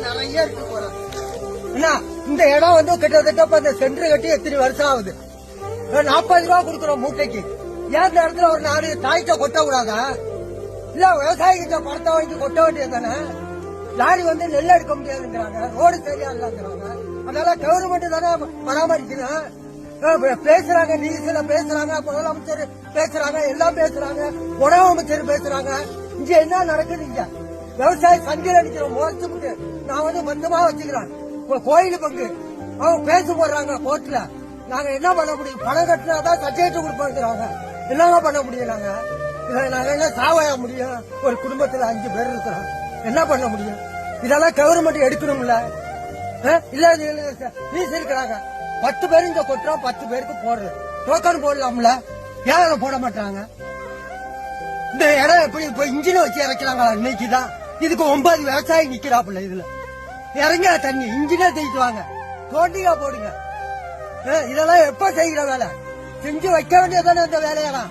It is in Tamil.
நிறைய இருக்கு என்ன இந்த இடம் வந்து கிட்டத்தட்ட இப்ப இந்த சென்டர் கட்டி எத்தனை வருஷம் ஆகுது? நாற்பது ரூபா கொடுக்குறோம் மூட்டைக்கு. ஏன் இந்த இடத்துல ஒரு நாலு தாய்த்த கொட்ட கூடாதா? இல்ல விவசாயிகிட்ட பணத்தை வாங்கி கொட்ட வேண்டியது தானே? லாரி வந்து நெல் எடுக்க முடியாதுங்கிறாங்க ரோடு சரியா இல்லைங்கிறாங்க. அதனால கவர்மெண்ட் தானே பராமரிக்கணும் அஹ் பே- பேசுறாங்க நியூஸ்ல பேசுறாங்க முதலமைச்சர் பேசுறாங்க எல்லாம் பேசுறாங்க உணவு அமைச்சர் பேசுறாங்க. இங்க என்ன நடக்குது இங்க? விவசாய சண்டையில் அடிக்கிறோம் மோசத்துக்கு நான் வந்து மந்தமா வச்சுக்கிறேன். இப்போ கோயில் பங்கு. அவங்க பேச போடுறாங்க கோர்ட்ல. நாங்க என்ன பண்ண முடியும்? பணம் கட்டினாதான் சர்டிபிகேட் கொடுப்பாங்க என்னங்க பண்ண முடியும் நாங்க? நாங்க என்ன சாவாய முடியும்? ஒரு குடும்பத்துல அஞ்சு பேர் இருக்கிறோம். என்ன பண்ண முடியும்? இதெல்லாம் கவர்மெண்ட் எடுக்கணும்ல. இல்ல நீஸ் இருக்கிறாங்க. பத்து பேர் இங்க கொட்டுறோம் பத்து பேருக்கு போடுறது. டோக்கன் போடலாம்ல. ஏன் போட மாட்டாங்க இந்த இடம் எப்படி இப்ப இன்ஜின் வச்சு இறக்கிறாங்களா? இன்னைக்கு தான் இதுக்கு ஒன்பது விவசாயி நிக்கிறாப்புல இதுல. இறங்க தண்ணி இன்ஜினே தூக்கிட்டு வாங்க. தோண்டியா போடுங்க. இதெல்லாம் எப்ப செய்கிற வேலை? செஞ்சு வைக்க வேண்டியதானே இந்த வேலையெல்லாம்.